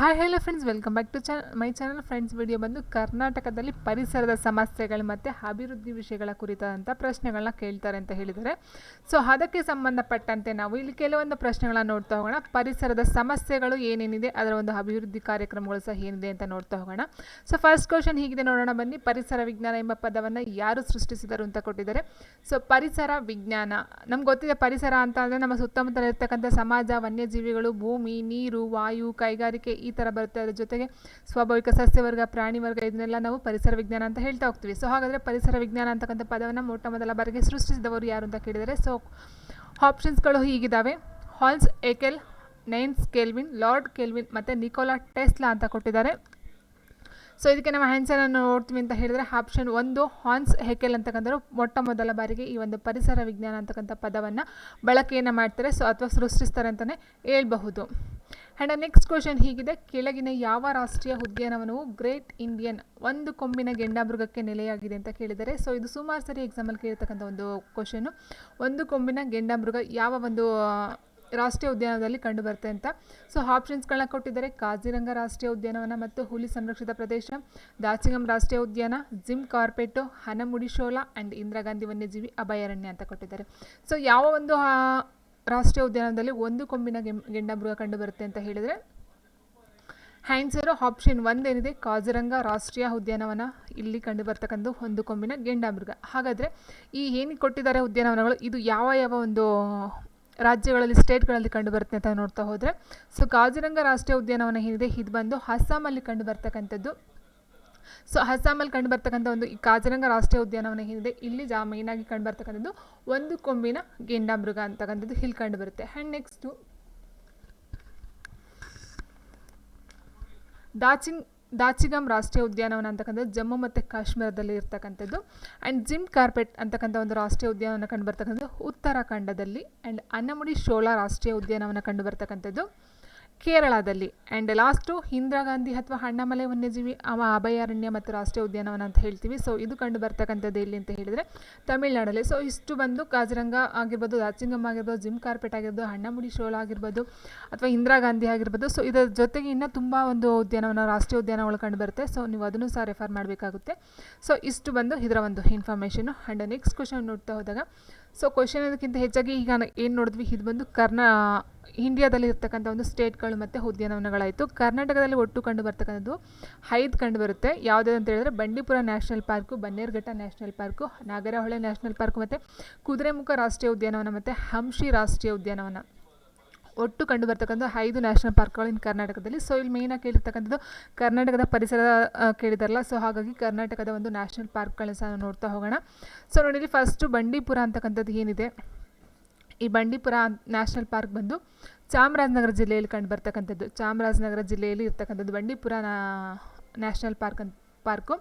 Hi hello friends welcome back to channel my channel friends video ಬಂದು ಕರ್ನಾಟಕದಲ್ಲಿ ಪರಿಸರದ ಸಮಸ್ಯೆಗಳು ಮತ್ತು ಅಭಿವೃದ್ಧಿ ವಿಷಯಗಳ ಕುರಿತಾದಂಥ ಪ್ರಶ್ನೆಗಳನ್ನ ಕೇಳ್ತಾರೆ ಅಂತ ಹೇಳಿದ್ದಾರೆ. ಸೊ ಅದಕ್ಕೆ ಸಂಬಂಧಪಟ್ಟಂತೆ ನಾವು ಇಲ್ಲಿ ಕೆಲವೊಂದು ಪ್ರಶ್ನೆಗಳನ್ನ ನೋಡ್ತಾ ಹೋಗೋಣ. ಪರಿಸರದ ಸಮಸ್ಯೆಗಳು ಏನೇನಿದೆ, ಅದರ ಒಂದು ಅಭಿವೃದ್ಧಿ ಕಾರ್ಯಕ್ರಮಗಳು ಸಹ ಏನಿದೆ ಅಂತ ನೋಡ್ತಾ ಹೋಗೋಣ. ಸೊ ಫಸ್ಟ್ ಕ್ವಶನ್ ಹೀಗಿದೆ ನೋಡೋಣ. ಬನ್ನಿ. ಪರಿಸರ ವಿಜ್ಞಾನ ಎಂಬ ಪದವನ್ನು ಯಾರು ಸೃಷ್ಟಿಸಿದರು ಅಂತ ಕೊಟ್ಟಿದ್ದಾರೆ. ಸೊ ಪರಿಸರ ವಿಜ್ಞಾನ. ನಮ್ಗೆ ಗೊತ್ತಿದೆ ಪರಿಸರ ಅಂತ ಅಂದರೆ ನಮ್ಮ ಸುತ್ತಮುತ್ತಲಿರ್ತಕ್ಕಂಥ ಸಮಾಜ, ವನ್ಯಜೀವಿಗಳು, ಭೂಮಿ, ನೀರು, ವಾಯು, ಕೈಗಾರಿಕೆ ಥರ ಬರುತ್ತೆ. ಅದ್ರ ಜೊತೆಗೆ ಸ್ವಾಭಾವಿಕ ಸಸ್ಯವರ್ಗ ಪ್ರಾಣಿ ವರ್ಗ ಇದನ್ನೆಲ್ಲ ನಾವು ಪರಿಸರ ವಿಜ್ಞಾನ ಅಂತ ಹೇಳ್ತಾ ಹೋಗ್ತೀವಿ. ಸೊ ಹಾಗಾದರೆ ಪರಿಸರ ವಿಜ್ಞಾನ ಅಂತಕ್ಕಂಥ ಪದವನ್ನು ಮೊಟ್ಟ ಮೊದಲ ಬಾರಿಗೆ ಸೃಷ್ಟಿಸಿದವರು ಯಾರು ಅಂತ ಕೇಳಿದರೆ ಸೊ ಆಪ್ಷನ್ಸ್ಗಳು ಹೀಗಿದ್ದಾವೆ ಹಾಲ್ಸ್ ಏಕೆಲ್ ನೈನ್ಸ್ ಕೆಲ್ವಿನ್ ಲಾರ್ಡ್ ಕೆಲ್ವಿನ್ ಮತ್ತು ನಿಕೋಲಾ ಟೆಸ್ಲಾ ಅಂತ ಕೊಟ್ಟಿದ್ದಾರೆ. ಸೊ ಇದಕ್ಕೆ ನಾವು ಆನ್ಸರನ್ನು ನೋಡ್ತೀವಿ ಅಂತ ಹೇಳಿದರೆ ಆಪ್ಷನ್ ಒಂದು ಹಾನ್ಸ್ ಹೆಕೆಲ್ ಅಂತಕ್ಕಂಥವ್ರು ಮೊಟ್ಟ ಮೊದಲ ಬಾರಿಗೆ ಈ ಒಂದು ಪರಿಸರ ವಿಜ್ಞಾನ ಅಂತಕ್ಕಂಥ ಪದವನ್ನು ಬಳಕೆಯನ್ನು ಮಾಡ್ತಾರೆ. ಸೊ ಅಥವಾ ಸೃಷ್ಟಿಸ್ತಾರೆ ಅಂತಲೇ ಹೇಳ್ಬಹುದು. ಆ್ಯಂಡ್ ನೆಕ್ಸ್ಟ್ ಕ್ವಶನ್ ಹೀಗಿದೆ. ಕೆಳಗಿನ ಯಾವ ರಾಷ್ಟ್ರೀಯ ಉದ್ಯಾನವನವು ಗ್ರೇಟ್ ಇಂಡಿಯನ್ ಒಂದು ಕೊಂಬಿನ ಗೆಂಡಾಮೃಗಕ್ಕೆ ನೆಲೆಯಾಗಿದೆ ಅಂತ ಕೇಳಿದರೆ ಸೊ ಇದು ಸುಮಾರು ಸರಿ ಎಕ್ಸಾಮಲ್ಲಿ ಕೇಳಿರ್ತಕ್ಕಂಥ ಒಂದು ಕ್ವಶನು ಒಂದು ಕೊಂಬಿನ ಗೆಂಡಾಮೃಗ ಯಾವ ಒಂದು ರಾಷ್ಟ್ರೀಯ ಉದ್ಯಾನದಲ್ಲಿ ಕಂಡುಬರುತ್ತೆ ಅಂತ. ಸೊ ಆಪ್ಷನ್ಸ್ಗಳನ್ನ ಕೊಟ್ಟಿದ್ದಾರೆ. ಕಾಜಿರಂಗ ರಾಷ್ಟ್ರೀಯ ಉದ್ಯಾನವನ ಮತ್ತು ಹುಲಿ ಸಂರಕ್ಷಿತ ಪ್ರದೇಶ, ದಾಚಿಗಂ ರಾಷ್ಟ್ರೀಯ ಉದ್ಯಾನ, Jim Corbett, Anamudi Shola and Indira Gandhi ವನ್ಯಜೀವಿ ಅಭಯಾರಣ್ಯ ಅಂತ ಕೊಟ್ಟಿದ್ದಾರೆ. ಸೊ ಯಾವ ಒಂದು ರಾಷ್ಟ್ರೀಯ ಉದ್ಯಾನದಲ್ಲಿ ಒಂದು ಕೊಂಬಿನ ಗೆಂ, ಗೆಂಡಮೃಗ ಕಂಡುಬರುತ್ತೆ ಅಂತ ಹೇಳಿದರೆ ಹ್ಯಾನ್ಸರು ಆಪ್ಷನ್ ಒಂದೇನಿದೆ ಕಾಜಿರಂಗ ರಾಷ್ಟ್ರೀಯ ಉದ್ಯಾನವನ ಇಲ್ಲಿ ಕಂಡು ಬರ್ತಕ್ಕಂಥ ಒಂದು ಕೊಂಬಿನ ಗೆಂಡಾಮೃಗ. ಹಾಗಾದರೆ ಈ ಏನು ಕೊಟ್ಟಿದ್ದಾರೆ ಉದ್ಯಾನವನಗಳು, ಇದು ಯಾವ ಯಾವ ಒಂದು ರಾಜ್ಯಗಳಲ್ಲಿ, ಸ್ಟೇಟ್ಗಳಲ್ಲಿ ಕಂಡು ಬರುತ್ತೆ ಅಂತ ನೋಡ್ತಾ ಹೋದರೆ, ಸೊ ಕಾಜಿರಂಗ ರಾಷ್ಟ್ರೀಯ ಉದ್ಯಾನವನ ಏನಿದೆ, ಇದು ಬಂದು ಅಸ್ಸಾಮಲ್ಲಿ ಕಂಡು ಬರ್ತಕ್ಕಂಥದ್ದು ಸೊ ಅಸ್ಸಾಮಲ್ಲಿ ಕಂಡುಬರ್ತಕ್ಕಂಥ ಒಂದು ಈ ಕಾಜಿರಂಗ ರಾಷ್ಟ್ರೀಯ ಉದ್ಯಾನವನ ಏನಿದೆ, ಇಲ್ಲಿ ಜಾ ಮೇಯ್ನಾಗಿ ಕಂಡು ಬರ್ತಕ್ಕಂಥದ್ದು ಒಂದು ಕೊಂಬಿನ ಗೆಂಡಾಮೃಗ ಅಂತಕ್ಕಂಥದ್ದು ಇಲ್ಲಿ ಕಂಡುಬರುತ್ತೆ ಆ್ಯಂಡ್ ನೆಕ್ಸ್ಟು ದಾಚಿಂಗ್ ದಾಚಿಗಾಮ್ ರಾಷ್ಟ್ರೀಯ ಉದ್ಯಾನವನ ಅಂತಕ್ಕಂಥದ್ದು ಜಮ್ಮು ಮತ್ತು ಕಾಶ್ಮೀರದಲ್ಲಿ ಇರ್ತಕ್ಕಂಥದ್ದು. ಆ್ಯಂಡ್ ಜಿಮ್ ಕಾರ್ಪೆಟ್ ಅಂತಕ್ಕಂಥ ಒಂದು ರಾಷ್ಟ್ರೀಯ ಉದ್ಯಾನವನ ಕಂಡುಬರ್ತಕ್ಕಂಥದ್ದು ಉತ್ತರಾಖಂಡದಲ್ಲಿ. ಆ್ಯಂಡ್ ಅನ್ನಮುಡಿ ಶೋಲಾ ರಾಷ್ಟ್ರೀಯ ಉದ್ಯಾನವನ ಕಂಡು ಬರ್ತಕ್ಕಂಥದ್ದು. ಕೇರಳದಲ್ಲಿ. ಆ್ಯಂಡ್ ಲಾಸ್ಟು ಇಂದಿರಾ ಗಾಂಧಿ ಅಥವಾ ಅಣ್ಣಾಮಲೈ ವನ್ಯಜೀವಿ, ಅವ ಅಭಯಾರಣ್ಯ ಮತ್ತು ರಾಷ್ಟ್ರೀಯ ಉದ್ಯಾನವನ ಅಂತ ಹೇಳ್ತೀವಿ. ಸೊ ಇದು ಕಂಡು ಬರ್ತಕ್ಕಂಥದ್ದು ಎಲ್ಲಿ ಅಂತ ಹೇಳಿದರೆ ತಮಿಳ್ನಾಡಲ್ಲಿ. ಸೊ ಇಷ್ಟು ಬಂದು ಕಾಜಿರಂಗ ಆಗಿರ್ಬೋದು ದಾಚಿಂಗಮ್ ಆಗಿರ್ಬೋದು, ಜಿಮ್ ಕಾರ್ಪೆಟ್ ಆಗಿರ್ಬೋದು ಅಣ್ಣಮುಡಿ ಶೋಲಾ ಆಗಿರ್ಬೋದು, ಅಥವಾ ಇಂದಿರಾ ಗಾಂಧಿ ಆಗಿರ್ಬೋದು. ಸೊ ಇದರ ಜೊತೆಗೆ ಇನ್ನೂ ತುಂಬ ಒಂದು ಉದ್ಯಾನವನ, ರಾಷ್ಟ್ರೀಯ ಉದ್ಯಾನಗಳು ಕಂಡು ಬರುತ್ತೆ. ಸೊ ನೀವು ಅದನ್ನು ಸಹ ರೆಫರ್ ಮಾಡಬೇಕಾಗುತ್ತೆ. ಸೊ ಇಷ್ಟು ಬಂದು ಇದರ ಒಂದು ಇನ್ಫಾರ್ಮೇಷನು ಆ್ಯಂಡ್ ನೆಕ್ಸ್ಟ್ ಕ್ವಶನ್ ನೋಡ್ತಾ ಹೋದಾಗ ಸೊ ಕ್ವಶನ್ ಅದಕ್ಕಿಂತ ಹೆಚ್ಚಾಗಿ ಈಗ ಏನು ನೋಡಿದ್ವಿ? ಇದು ಬಂದು ಕರ್ನಾ ಇಂಡಿಯಾದಲ್ಲಿ ಇರ್ತಕ್ಕಂಥ ಒಂದು ಸ್ಟೇಟ್ಗಳು ಮತ್ತು ಉದ್ಯಾನವನಗಳಾಯಿತು. ಕರ್ನಾಟಕದಲ್ಲಿ ಒಟ್ಟು ಕಂಡು ಬರ್ತಕ್ಕಂಥದ್ದು ಐದು ಕಂಡು ಬರುತ್ತೆ ಯಾವುದೇ ಅಂತ ಹೇಳಿದ್ರೆ Bandipur national park, Bannerghatta national park, Nagarhole national park ಮತ್ತು ಕುದುರೆಮುಖ ರಾಷ್ಟ್ರೀಯ ಉದ್ಯಾನವನ ಮತ್ತು ಹಂಶಿ ರಾಷ್ಟ್ರೀಯ ಉದ್ಯಾನವನ. ಒಟ್ಟು ಕಂಡು ಬರ್ತಕ್ಕಂಥ ಐದು ನ್ಯಾಷನಲ್ ಪಾರ್ಕ್ಗಳು ಇನ್ ಕರ್ನಾಟಕದಲ್ಲಿ. ಸೊ ಇಲ್ಲಿ ಮೇಯ್ನಾಗಿ ಕೇಳಿರ್ತಕ್ಕಂಥದ್ದು ಕರ್ನಾಟಕದ ಪರಿಸರ ಕೇಳಿದಾರಲ್ಲ. ಸೊ ಹಾಗಾಗಿ ಕರ್ನಾಟಕದ ಒಂದು ನ್ಯಾಷನಲ್ ಪಾರ್ಕ್ಗಳನ್ನ ಸಹ ನೋಡ್ತಾ ಹೋಗೋಣ. ಸೊ ನೋಡಿ ಇಲ್ಲಿ ಫಸ್ಟು ಬಂಡೀಪುರ ಅಂತಕ್ಕಂಥದ್ದು ಏನಿದೆ? ಈ ಬಂಡೀಪುರ ನ್ಯಾಷನಲ್ ಪಾರ್ಕ್ ಬಂದು ಚಾಮರಾಜನಗರ ಜಿಲ್ಲೆಯಲ್ಲಿ ಕಂಡು ಬರ್ತಕ್ಕಂಥದ್ದು. ಚಾಮರಾಜನಗರ ಜಿಲ್ಲೆಯಲ್ಲಿ ಇರ್ತಕ್ಕಂಥದ್ದು ಬಂಡೀಪುರ ನ್ಯಾಷನಲ್ ಪಾರ್ಕ್ ಅಂತ. Park.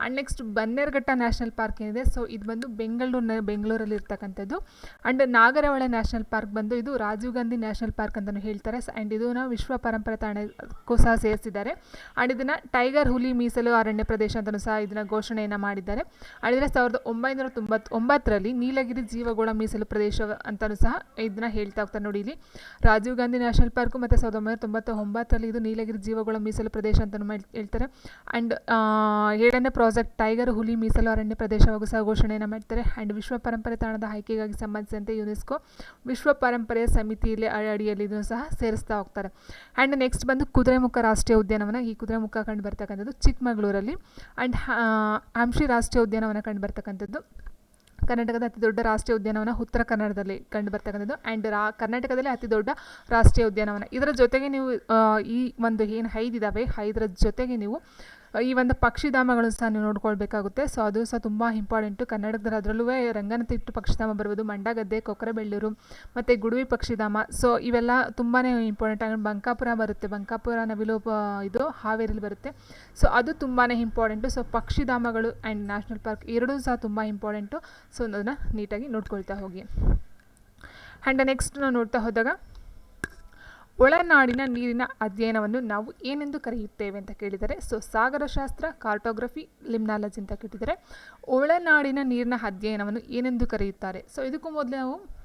And next Bannerghatta national park ಏನಿದೆ ಸೊ ಇದು ಬಂದು ಬೆಂಗಳೂರಿನ, ಬೆಂಗಳೂರಲ್ಲಿ ಇರ್ತಕ್ಕಂಥದ್ದು. ಆ್ಯಂಡ್ ನಾಗರಹೊಳೆ ನ್ಯಾಷನಲ್ ಪಾರ್ಕ್ ಬಂದು ಇದು ರಾಜೀವ್ ಗಾಂಧಿ ನ್ಯಾಷನಲ್ ಪಾರ್ಕ್ ಅಂತಲೂ ಹೇಳ್ತಾರೆ. ಆ್ಯಂಡ್ ಇದನ್ನು ವಿಶ್ವ ಪರಂಪರೆ ತಾಣಕ್ಕೂ ಸಹ ಸೇರಿಸಿದ್ದಾರೆ. ಆ್ಯಂಡ್ ಇದನ್ನು ಟೈಗರ್ ಹುಲಿ ಮೀಸಲು ಅರಣ್ಯ ಪ್ರದೇಶ ಅಂತಲೂ ಸಹ ಇದನ್ನು ಘೋಷಣೆಯನ್ನು ಮಾಡಿದ್ದಾರೆ. ಆ್ಯಂಡ್ ಇದನ್ನು ಸಾವಿರದ ಒಂಬೈನೂರ ತೊಂಬತ್ತು ಒಂಬತ್ತರಲ್ಲಿ ನೀಲಗಿರಿ ಜೀವಗೋಳ ಮೀಸಲು ಪ್ರದೇಶ ಅಂತಲೂ ಸಹ ಇದನ್ನು ಹೇಳ್ತಾ ಹೋಗ್ತಾರೆ ನೋಡಿ ಇಲ್ಲಿ. ರಾಜೀವ್ ಗಾಂಧಿ ನ್ಯಾಷನಲ್ ಪಾರ್ಕು ಮತ್ತು ಸಾವಿರದ ಒಂಬೈನೂರ ತೊಂಬತ್ತ ಒಂಬತ್ತರಲ್ಲಿ ಇದು ನೀಲಗಿರಿ ಜೀವಗೋಳ ಮೀಸಲು ಪ್ರದೇಶ ಅಂತಲೂ ಹೇಳ್ತಾರೆ. ಆ್ಯಂಡ್ ಏಳನೇ ಪ್ರಾಜೆಕ್ಟ್ ಟೈಗರ್ ಹುಲಿ ಮೀಸಲು ಅರಣ್ಯ ಪ್ರದೇಶವಾಗೂ ಸಹ ಘೋಷಣೆಯನ್ನು ಮಾಡ್ತಾರೆ. ಆ್ಯಂಡ್ ವಿಶ್ವ ಪರಂಪರೆ ತಾಣದ ಆಯ್ಕೆಗಾಗಿ ಸಂಬಂಧಿಸಿದಂತೆ ಯುನೆಸ್ಕೋ ವಿಶ್ವ ಪರಂಪರೆಯ ಸಮಿತಿಯಲ್ಲಿ ಅಡಿಯಲ್ಲಿ ಇದನ್ನು ಸಹ ಸೇರಿಸ್ತಾ ಹೋಗ್ತಾರೆ. ಆ್ಯಂಡ್ ನೆಕ್ಸ್ಟ್ ಬಂದು ಕುದುರೆಮುಖ ರಾಷ್ಟ್ರೀಯ ಉದ್ಯಾನವನ. ಈ ಕುದುರೆಮುಖ ಕಂಡು ಬರ್ತಕ್ಕಂಥದ್ದು ಚಿಕ್ಕಮಗಳೂರಲ್ಲಿ. ಆ್ಯಂಡ್ ಹಂಶಿ ರಾಷ್ಟ್ರೀಯ ಉದ್ಯಾನವನ ಕಂಡು ಬರ್ತಕ್ಕಂಥದ್ದು. ಕರ್ನಾಟಕದ ಅತಿ ದೊಡ್ಡ ರಾಷ್ಟ್ರೀಯ ಉದ್ಯಾನವನ ಉತ್ತರ ಕನ್ನಡದಲ್ಲಿ ಕಂಡು ಬರ್ತಕ್ಕಂಥದ್ದು. ಆ್ಯಂಡ್ ರಾ, ಕರ್ನಾಟಕದಲ್ಲಿ ಅತಿ ದೊಡ್ಡ ರಾಷ್ಟ್ರೀಯ ಉದ್ಯಾನವನ. ಇದರ ಜೊತೆಗೆ ನೀವು ಈ ಒಂದು ಏನು ಐದಿದ್ದಾವೆ ಹೈದರ ಜೊತೆಗೆ ನೀವು ಈ ಒಂದು ಪಕ್ಷಿಧಾಮಗಳನ್ನು ಸಹ ನೀವು ನೋಡ್ಕೊಳ್ಬೇಕಾಗುತ್ತೆ. ಸೊ ಅದು ಸಹ ತುಂಬ ಇಂಪಾರ್ಟೆಂಟು ಕನ್ನಡದಲ್ಲಿ ಅದರಲ್ಲೂ ರಂಗನತಿಟ್ಟು ಪಕ್ಷಿಧಾಮ ಬರ್ಬೋದು ಮಂಡಗದ್ದೆ ಕೊಕ್ಕರಬೆಳ್ಳೂರು ಮತ್ತು ಗುಡುವಿ ಪಕ್ಷಿಧಾಮ ಸೊ ಇವೆಲ್ಲ ತುಂಬಾ ಇಂಪಾರ್ಟೆಂಟ್ ಆಗಿ ಬಂಕಾಪುರ ಬರುತ್ತೆ. ಬಂಕಾಪುರ ನವಿಲು ಇದು ಹಾವೇರಿಲಿ ಬರುತ್ತೆ. ಸೊ ಅದು ತುಂಬಾ ಇಂಪಾರ್ಟೆಂಟು ಸೊ ಪಕ್ಷಿಧಾಮಗಳು ಆ್ಯಂಡ್ ನ್ಯಾಷನಲ್ ಪಾರ್ಕ್ ಎರಡೂ ಸಹ ತುಂಬ ಇಂಪಾರ್ಟೆಂಟು ಸೊ ಅದನ್ನು ನೀಟಾಗಿ ನೋಡ್ಕೊಳ್ತಾ ಹೋಗಿ. ಆ್ಯಂಡ್ ನೆಕ್ಸ್ಟ್ ನಾವು ನೋಡ್ತಾ ಹೋದಾಗ ಒಳನಾಡಿನ ನೀರಿನ ಅಧ್ಯಯನವನ್ನು ನಾವು ಏನೆಂದು ಕರೆಯುತ್ತೇವೆ ಅಂತ ಕೇಳಿದರೆ, ಸೊ ಸಾಗರಶಾಸ್ತ್ರ ಕಾರ್ಟೋಗ್ರಫಿ, ಲಿಮ್ನಾಲಜಿ ಅಂತ ಕೇಳಿದರೆ, ಒಳನಾಡಿನ ನೀರಿನ ಅಧ್ಯಯನವನ್ನು ಏನೆಂದು ಕರೆಯುತ್ತಾರೆ? ಸೊ ಇದಕ್ಕೂ ಮೊದಲು ನಾವು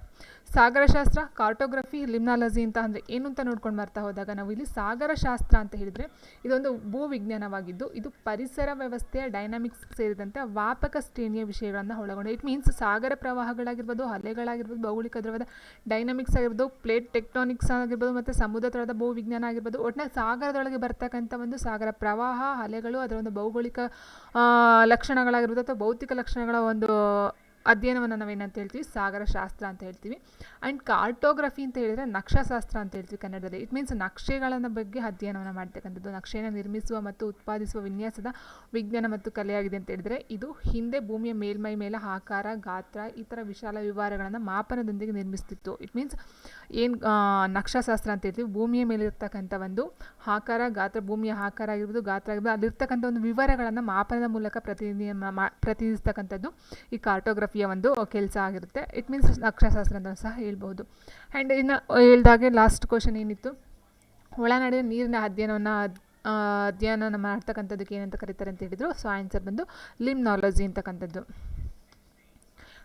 ಸಾಗರಶಾಸ್ತ್ರ ಕಾರ್ಟೋಗ್ರಫಿ ಲಿಮ್ನಾಲಜಿ ಅಂತ ಅಂದರೆ ಏನು ಅಂತ ನೋಡ್ಕೊಂಡು ಬರ್ತಾ ಹೋದಾಗ ನಾವು ಇಲ್ಲಿ ಸಾಗರಶಾಸ್ತ್ರ ಅಂತ ಹೇಳಿದರೆ ಇದೊಂದು ಭೂವಿಜ್ಞಾನವಾಗಿದ್ದು ಇದು ಪರಿಸರ ವ್ಯವಸ್ಥೆಯ ಡೈನಾಮಿಕ್ಸ್ ಸೇರಿದಂತೆ ವ್ಯಾಪಕ ಶ್ರೇಣಿಯ ವಿಷಯಗಳನ್ನು ಒಳಗೊಂಡಿದೆ. ಇಟ್ ಮೀನ್ಸ್ ಸಾಗರ ಪ್ರವಾಹಗಳಾಗಿರ್ಬೋದು ಅಲೆಗಳಾಗಿರ್ಬೋದು ಭೌಗೋಳಿಕ ದ್ರವದ ಡೈನಾಮಿಕ್ಸ್ ಆಗಿರ್ಬೋದು ಪ್ಲೇಟ್ ಟೆಕ್ಟಾನಿಕ್ಸ್ ಆಗಿರ್ಬೋದು, ಮತ್ತು ಸಮುದ್ರ ತಳದ ಭೂವಿಜ್ಞಾನ ಆಗಿರ್ಬೋದು ಒಟ್ಟಿನ ಸಾಗರದೊಳಗೆ ಬರ್ತಕ್ಕಂಥ ಒಂದು ಸಾಗರ ಪ್ರವಾಹ ಅಲೆಗಳು ಅದರ ಒಂದು ಭೌಗೋಳಿಕ ಲಕ್ಷಣಗಳಾಗಿರ್ಬೋದು, ಅಥವಾ ಭೌತಿಕ ಲಕ್ಷಣಗಳ ಒಂದು ಅಧ್ಯಯನವನ್ನು ನಾವೇನಂತ ಹೇಳ್ತೀವಿ, ಸಾಗರ ಶಾಸ್ತ್ರ ಅಂತ ಹೇಳ್ತೀವಿ. ಆ್ಯಂಡ್ ಕಾರ್ಟೋಗ್ರಫಿ ಅಂತ ಹೇಳಿದರೆ ನಕ್ಷಾಶಾಸ್ತ್ರ ಅಂತ ಹೇಳ್ತೀವಿ ಕನ್ನಡದಲ್ಲಿ. ಇಟ್ ಮೀನ್ಸ್ ನಕ್ಷೆಗಳನ್ನ ಬಗ್ಗೆ ಅಧ್ಯಯನವನ್ನು ಮಾಡ್ತಕ್ಕಂಥದ್ದು. ನಕ್ಷೆಯನ್ನು ನಿರ್ಮಿಸುವ ಮತ್ತು ಉತ್ಪಾದಿಸುವ ವಿನ್ಯಾಸದ ವಿಜ್ಞಾನ ಮತ್ತು ಕಲೆಯಾಗಿದೆ ಅಂತ ಹೇಳಿದರೆ ಇದು ಹಿಂದೆ ಭೂಮಿಯ ಮೇಲ್ಮೈ ಮೇಲೆ ಆಕಾರ, ಗಾತ್ರ ಈ ಥರ ವಿಶಾಲ ವಿವರಗಳನ್ನು ಮಾಪನದೊಂದಿಗೆ ನಿರ್ಮಿಸ್ತಿತ್ತು. ಇಟ್ ಮೀನ್ಸ್ ಏನು ನಕ್ಷಾಶಾಸ್ತ್ರ ಅಂತ ಹೇಳ್ತೀವಿ, ಭೂಮಿಯ ಮೇಲೆ ಇರ್ತಕ್ಕಂಥ ಒಂದು ಆಕಾರ, ಗಾತ್ರ, ಭೂಮಿಯ ಆಕಾರ ಆಗಿರ್ಬೋದು, ಗಾತ್ರ ಆಗಿರ್ಬೋದು, ಅಲ್ಲಿರ್ತಕ್ಕಂಥ ಒಂದು ವಿವರಗಳನ್ನು ಮಾಪನದ ಮೂಲಕ ಪ್ರತಿನಿಧಿ ಮಾ- ಪ್ರತಿನಿಧಿಸ್ತಕ್ಕಂಥದ್ದು ಈ ಕಾರ್ಟೋಗ್ರಫಿಯ ಒಂದು ಕೆಲಸ ಆಗಿರುತ್ತೆ. ಇಟ್ ಮೀನ್ಸ್ ನಕ್ಷಾಶಾಸ್ತ್ರ ಅಂತ ಸಹ ಹೇಳ್ಬೋದು ಆ್ಯಂಡ್ ಇನ್ನು ಹೇಳ್ದಾಗೆ ಲಾಸ್ಟ್ ಕ್ವಶನ್ ಏನಿತ್ತು? ಒಳನಾಡಿನ ನೀರಿನ ಅಧ್ಯಯನವನ್ನು ಅಧ್ಯಯನ ಮಾಡ್ತಕ್ಕಂಥದ್ದಕ್ಕೆ ಏನಂತ ಕರೀತಾರೆ ಅಂತ ಹೇಳಿದರು. ಸೊ ಆನ್ಸರ್ ಬಂದು ಲಿಮ್ನಾಲಜಿ ಅಂತಕ್ಕಂಥದ್ದು.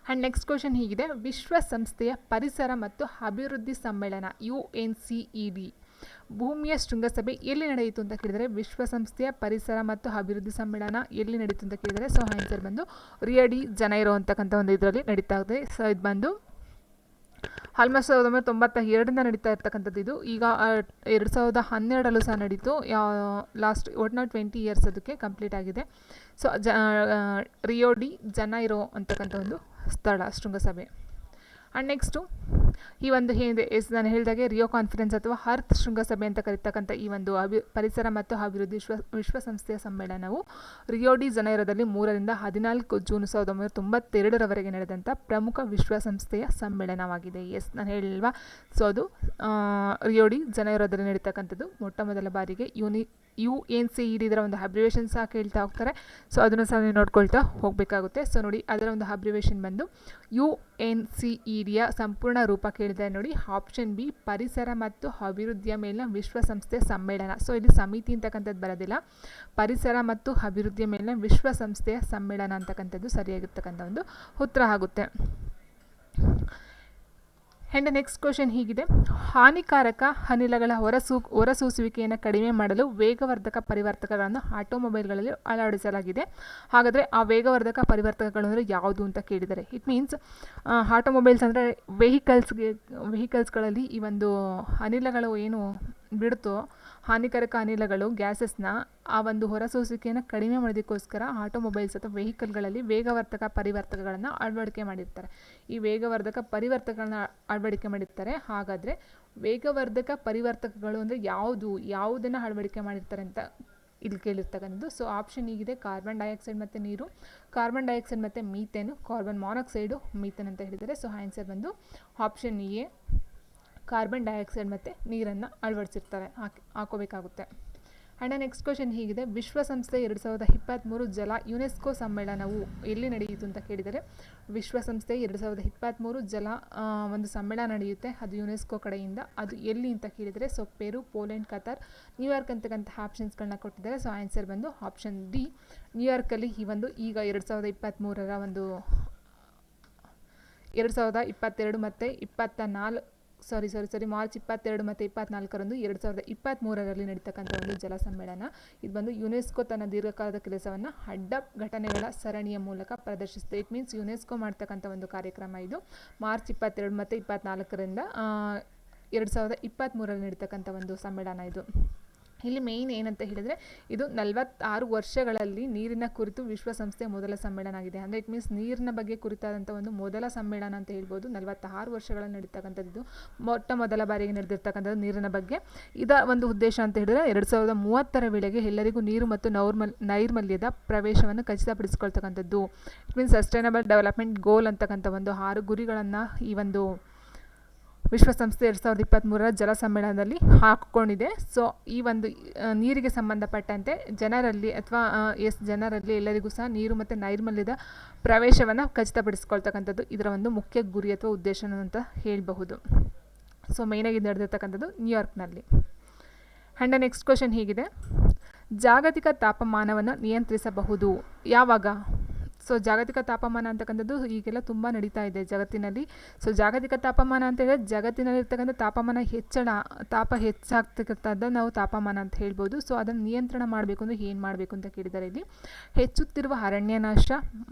ಆ್ಯಂಡ್ ನೆಕ್ಸ್ಟ್ ಕ್ವಶನ್ ಹೀಗಿದೆ. ವಿಶ್ವಸಂಸ್ಥೆಯ ಪರಿಸರ ಮತ್ತು ಅಭಿವೃದ್ಧಿ ಸಮ್ಮೇಳನ U N C E D ಭೂಮಿಯ ಶೃಂಗಸಭೆ ಎಲ್ಲಿ ನಡೆಯಿತು ಅಂತ ಕೇಳಿದರೆ, ವಿಶ್ವಸಂಸ್ಥೆಯ ಪರಿಸರ ಮತ್ತು ಅಭಿವೃದ್ಧಿ ಸಮ್ಮೇಳನ ಎಲ್ಲಿ ನಡೀತು ಅಂತ ಕೇಳಿದರೆ, ಸೊ ಆನ್ಸರ್ ಬಂದು ರಿಯಡಿ ಜನೈರೋ ಅಂತಕ್ಕಂಥ ಒಂದು ಇದರಲ್ಲಿ ನಡೀತಾ ಇದೆ. ಸೊ ಇದು ಬಂದು ಆಲ್ಮೋಸ್ಟ್ ಸಾವಿರದ ಒಂಬೈನೂರ ತೊಂಬತ್ತ ಎರಡರಿಂದ ನಡೀತಾ ಇರ್ತಕ್ಕಂಥದ್ದು ಇದು. ಈಗ ಎರಡು ಸಾವಿರದ ಹನ್ನೆರಡಲ್ಲೂ ಸಹ ನಡೀತು. ಲಾಸ್ಟ್ ಒಟ್ನ ಟ್ವೆಂಟಿ ಇಯರ್ಸ್ ಅದಕ್ಕೆ ಕಂಪ್ಲೀಟ್ ಆಗಿದೆ. ಸೊ ಜ ರಿಯೋಡಿ ಜನೈರೋ ಅಂತಕ್ಕಂಥ ಒಂದು ಸ್ಥಳ ಶೃಂಗಸಭೆ. ಆ್ಯಂಡ್ ನೆಕ್ಸ್ಟು ಈ ಒಂದು ಏನಿದೆ ಎಸ್ ನಾನು ಹೇಳಿದಾಗೆ ರಿಯೋ ಕಾನ್ಫರೆನ್ಸ್ ಅಥವಾ ಹರ್ತ್ ಶೃಂಗಸಭೆ ಅಂತ ಕರೀತಕ್ಕಂಥ ಈ ಒಂದು ಅಭಿ, ಪರಿಸರ ಮತ್ತು ಅಭಿವೃದ್ಧಿ ವಿಶ್ವ, ವಿಶ್ವಸಂಸ್ಥೆಯ ಸಮ್ಮೇಳನವು ರಿಯೋ ಡಿ ಜನೈರೋದಲ್ಲಿ ಮೂರರಿಂದ ಹದಿನಾಲ್ಕು ಜೂನ್ ಸಾವಿರದ ಒಂಬೈನೂರ ತೊಂಬತ್ತೆರಡರವರೆಗೆ ನಡೆದಂಥ ಪ್ರಮುಖ ವಿಶ್ವಸಂಸ್ಥೆಯ ಸಮ್ಮೇಳನವಾಗಿದೆ. ಎಸ್, ನಾನು ಹೇಳಿಲ್ವಾ? ಸೊ ಅದು ರಿಯೋಡಿ ಜನೈರೋದಲ್ಲಿ ನಡೀತಕ್ಕಂಥದ್ದು. ಮೊಟ್ಟ ಮೊದಲ ಬಾರಿಗೆ ಯೂನಿ ಯು ಎನ್ ಸಿ ಇ ಇದರ ಒಂದು ಅಬ್ರಿವೇಷನ್ ಸಹ ಕೇಳ್ತಾ ಹೋಗ್ತಾರೆ. ಸೊ ಅದನ್ನು ಸಹ ನೀವು ನೋಡ್ಕೊಳ್ತಾ ಹೋಗಬೇಕಾಗುತ್ತೆ. ಸೊ ನೋಡಿ, ಅದರ ಒಂದು ಅಬ್ರಿವೇಷನ್ ಬಂದು ಯು ಎನ್ ಸಿ ಇ ಡಿಯ ಸಂಪೂರ್ಣ ರೂಪ ಕೇಳಿದೆ ನೋಡಿ. ಆಪ್ಷನ್ ಬಿ, ಪರಿಸರ ಮತ್ತು ಅಭಿವೃದ್ಧಿಯ ಮೇಲಿನ ವಿಶ್ವಸಂಸ್ಥೆ ಸಮ್ಮೇಳನ. ಸೊ, ಇಲ್ಲಿ ಸಮಿತಿ ಅಂತಕ್ಕಂಥದ್ದು ಬರೋದಿಲ್ಲ. ಪರಿಸರ ಮತ್ತು ಅಭಿವೃದ್ಧಿಯ ಮೇಲಿನ ವಿಶ್ವಸಂಸ್ಥೆಯ ಸಮ್ಮೇಳನ ಅಂತಕ್ಕಂಥದ್ದು ಸರಿಯಾಗಿರ್ತಕ್ಕಂಥ ಒಂದು ಉತ್ತರ ಆಗುತ್ತೆ. ಆ್ಯಂಡ್ ನೆಕ್ಸ್ಟ್ ಕ್ವಶನ್ ಹೀಗಿದೆ. ಹಾನಿಕಾರಕ ಅನಿಲಗಳ ಹೊರಸೂ, ಹೊರಸೂಸುವಿಕೆಯನ್ನು ಕಡಿಮೆ ಮಾಡಲು ವೇಗವರ್ಧಕ ಪರಿವರ್ತಕಗಳನ್ನು ಆಟೋಮೊಬೈಲ್ಗಳಲ್ಲಿ ಅಳವಡಿಸಲಾಗಿದೆ. ಹಾಗಾದರೆ ಆ ವೇಗವರ್ಧಕ ಪರಿವರ್ತಕಗಳು ಅಂದರೆ ಯಾವುದು ಅಂತ ಕೇಳಿದ್ದಾರೆ ಇಟ್ ಮೀನ್ಸ್ ಆಟೋಮೊಬೈಲ್ಸ್ ಅಂದರೆ ವೆಹಿಕಲ್ಸ್ಗೆ ವೆಹಿಕಲ್ಸ್ಗಳಲ್ಲಿ ಈ ಒಂದು ಅನಿಲಗಳು ಏನು ಬಿಡುತ್ತೋ ಹಾನಿಕಾರಕ ಅನಿಲಗಳು, ಗ್ಯಾಸಸ್ನ ಆ ಒಂದು ಹೊರಸೂಸುವಿಕೆಯನ್ನು ಕಡಿಮೆ ಮಾಡೋದಕ್ಕೋಸ್ಕರ ಆಟೋಮೊಬೈಲ್ಸ್ ಅಥವಾ ವೆಹಿಕಲ್ಗಳಲ್ಲಿ ವೇಗವರ್ಧಕ ಪರಿವರ್ತಕಗಳನ್ನು ಅಳವಡಿಕೆ ಮಾಡಿರ್ತಾರೆ. ಈ ವೇಗವರ್ಧಕ ಪರಿವರ್ತಕಗಳನ್ನ ಅಳವಡಿಕೆ ಮಾಡಿರ್ತಾರೆ. ಹಾಗಾದರೆ ವೇಗವರ್ಧಕ ಪರಿವರ್ತಕಗಳು ಅಂದರೆ ಯಾವುದು? ಯಾವುದನ್ನು ಅಳವಡಿಕೆ ಮಾಡಿರ್ತಾರೆ ಅಂತ ಇಲ್ಲಿ ಕೇಳಿರ್ತಕ್ಕಂಥದ್ದು. ಸೊ ಆಪ್ಷನ್ ಈಗಿದೆ ಕಾರ್ಬನ್ ಡೈಆಕ್ಸೈಡ್ ಮತ್ತು ನೀರು ಕಾರ್ಬನ್ ಡೈಆಕ್ಸೈಡ್ ಮತ್ತು ಮೀಥೇನು ಕಾರ್ಬನ್ ಮಾನಾಕ್ಸೈಡು ಮೀಥೇನ್ ಅಂತ ಹೇಳಿದ್ದಾರೆ. ಸೊ ಆನ್ಸರ್ ಬಂದು ಆಪ್ಷನ್ ಎ ಕಾರ್ಬನ್ ಡೈಆಕ್ಸೈಡ್ ಮತ್ತು ನೀರನ್ನು ಅಳವಡಿಸಿರ್ತಾರೆ ಹಾಕಿ, ಹಾಕೋಬೇಕಾಗುತ್ತೆ. ಆ್ಯಂಡ್ ನೆಕ್ಸ್ಟ್ ಕ್ವಶನ್ ಹೀಗಿದೆ. ವಿಶ್ವಸಂಸ್ಥೆ ಎರಡು ಸಾವಿರದ ಇಪ್ಪತ್ತ್ಮೂರು ಜಲ ಯುನೆಸ್ಕೋ ಸಮ್ಮೇಳನವು ಎಲ್ಲಿ ನಡೆಯಿತು ಅಂತ ಕೇಳಿದರೆ, ವಿಶ್ವಸಂಸ್ಥೆ ಎರಡು ಸಾವಿರದ ಇಪ್ಪತ್ತ್ಮೂರು ಜಲ ಒಂದು ಸಮ್ಮೇಳನ ನಡೆಯುತ್ತೆ. ಅದು ಯುನೆಸ್ಕೋ ಕಡೆಯಿಂದ. ಅದು ಎಲ್ಲಿ ಅಂತ ಕೇಳಿದರೆ, so, Peru, Poland, Qatar New York ಅಂತಕ್ಕಂಥ ಆಪ್ಷನ್ಸ್ಗಳನ್ನ ಕೊಟ್ಟಿದ್ದಾರೆ. ಸೊ ಆನ್ಸರ್ ಬಂದು ಆಪ್ಷನ್ ಡಿ ನ್ಯೂಯಾರ್ಕಲ್ಲಿ ಈ ಒಂದು, ಈಗ ಎರಡು ಸಾವಿರದ ಇಪ್ಪತ್ತ್ಮೂರರ ಒಂದು, ಎರಡು ಸಾವಿರದ ಇಪ್ಪತ್ತೆರಡು ಮತ್ತು ಇಪ್ಪತ್ತ ನಾಲ್ ಸಾರಿ ಸಾರಿ ಸಾರಿ ಮಾರ್ಚ್ ಇಪ್ಪತ್ತೆರಡು ಮತ್ತು ಇಪ್ಪತ್ನಾಲ್ಕರಂದು ಎರಡು ಸಾವಿರದ ಇಪ್ಪತ್ತ್ಮೂರರಲ್ಲಿ ನಡೀತಕ್ಕಂಥ ಒಂದು ಜಲ ಸಮ್ಮೇಳನ ಇದು ಬಂದು ಯುನೆಸ್ಕೋ ತನ್ನ ದೀರ್ಘಕಾಲದ ಕೆಲಸವನ್ನು ಅಡ್ಡ ಘಟನೆಗಳ ಸರಣಿಯ ಮೂಲಕ ಪ್ರದರ್ಶಿಸುತ್ತೆ ಇಟ್ ಮೀನ್ಸ್ ಯುನೆಸ್ಕೋ ಮಾಡ್ತಕ್ಕಂಥ ಒಂದು ಕಾರ್ಯಕ್ರಮ ಇದು. ಮಾರ್ಚ್ ಇಪ್ಪತ್ತೆರಡು ಮತ್ತು ಇಪ್ಪತ್ನಾಲ್ಕರಿಂದ ಎರಡು ಸಾವಿರದ ಇಪ್ಪತ್ತ್ಮೂರಲ್ಲಿ ನಡೀತಕ್ಕಂಥ ಒಂದು ಸಮ್ಮೇಳನ ಇದು. ಇಲ್ಲಿ ಮೇಯ್ನ್ ಏನಂತ ಹೇಳಿದರೆ, ಇದು ನಲವತ್ತಾರು ವರ್ಷಗಳಲ್ಲಿ ನೀರಿನ ಕುರಿತು ವಿಶ್ವಸಂಸ್ಥೆ ಮೊದಲ ಸಮ್ಮೇಳನ ಆಗಿದೆ. ಅಂದರೆ ಇಟ್ ಮೀನ್ಸ್ ನೀರಿನ ಬಗ್ಗೆ ಕುರಿತಾದಂಥ ಒಂದು ಮೊದಲ ಸಮ್ಮೇಳನ ಅಂತ ಹೇಳ್ಬೋದು. ನಲವತ್ತಾರು ವರ್ಷಗಳಲ್ಲಿ ನಡೀತಕ್ಕಂಥದ್ದು, ಮೊಟ್ಟ ಮೊದಲ ಬಾರಿಗೆ ನಡೆದಿರ್ತಕ್ಕಂಥದ್ದು ನೀರಿನ ಬಗ್ಗೆ. ಇದ ಒಂದು ಉದ್ದೇಶ ಅಂತ ಹೇಳಿದ್ರೆ, ಎರಡು ಸಾವಿರದ ಮೂವತ್ತರ ವೇಳೆಗೆ ಎಲ್ಲರಿಗೂ ನೀರು ಮತ್ತು ನೌರ್ಮಲ್, ನೈರ್ಮಲ್ಯದ ಪ್ರವೇಶವನ್ನು ಖಚಿತಪಡಿಸಿಕೊಳ್ತಕ್ಕಂಥದ್ದು. It means sustainable development goal ಅಂತಕ್ಕಂಥ ಒಂದು ಆರು ಗುರಿಗಳನ್ನು ಈ ಒಂದು ವಿಶ್ವಸಂಸ್ಥೆ ಎರಡು ಸಾವಿರದ ಇಪ್ಪತ್ತ್ಮೂರರ ಜಲ ಸಮ್ಮೇಳನದಲ್ಲಿ ಹಾಕಿಕೊಂಡಿದೆ. ಸೊ ಈ ಒಂದು ನೀರಿಗೆ ಸಂಬಂಧಪಟ್ಟಂತೆ ಜನರಲ್ಲಿ ಅಥವಾ ಎಸ್, ಜನರಲ್ಲಿ ಎಲ್ಲರಿಗೂ ಸಹ ನೀರು ಮತ್ತು ನೈರ್ಮಲ್ಯದ ಪ್ರವೇಶವನ್ನು ಖಚಿತಪಡಿಸ್ಕೊಳ್ತಕ್ಕಂಥದ್ದು ಇದರ ಒಂದು ಮುಖ್ಯ ಗುರಿ ಅಥವಾ ಉದ್ದೇಶ ಅಂತ ಹೇಳಬಹುದು. ಸೊ ಮೇಯ್ನಾಗಿ ನಡೆದಿರ್ತಕ್ಕಂಥದ್ದು ನ್ಯೂಯಾರ್ಕ್ನಲ್ಲಿ ಆ್ಯಂಡ್ ನೆಕ್ಸ್ಟ್ ಕ್ವಶನ್ ಹೀಗಿದೆ. ಜಾಗತಿಕ ತಾಪಮಾನವನ್ನು ನಿಯಂತ್ರಿಸಬಹುದು. ಯಾವಾಗ? ಸೊ ಜಾಗತಿಕ ತಾಪಮಾನ ಅಂತಕ್ಕಂಥದ್ದು ಈಗೆಲ್ಲ ತುಂಬ ನಡೀತಾ ಇದೆ ಜಗತ್ತಿನಲ್ಲಿ. ಸೊ ಜಾಗತಿಕ ತಾಪಮಾನ ಅಂತ ಹೇಳಿದ್ರೆ ಜಗತ್ತಿನಲ್ಲಿರ್ತಕ್ಕಂಥ ತಾಪಮಾನ ಹೆಚ್ಚಳ, ತಾಪ ಹೆಚ್ಚಾಗ್ತಕ್ಕಂಥದ್ದು ನಾವು ತಾಪಮಾನ ಅಂತ ಹೇಳ್ಬೋದು. ಸೊ ಅದನ್ನು ನಿಯಂತ್ರಣ ಮಾಡಬೇಕು ಅಂದರೆ ಏನು ಮಾಡಬೇಕು ಅಂತ ಕೇಳಿದ್ದಾರೆ ಇಲ್ಲಿ. ಹೆಚ್ಚುತ್ತಿರುವ ಅರಣ್ಯನಾಶ,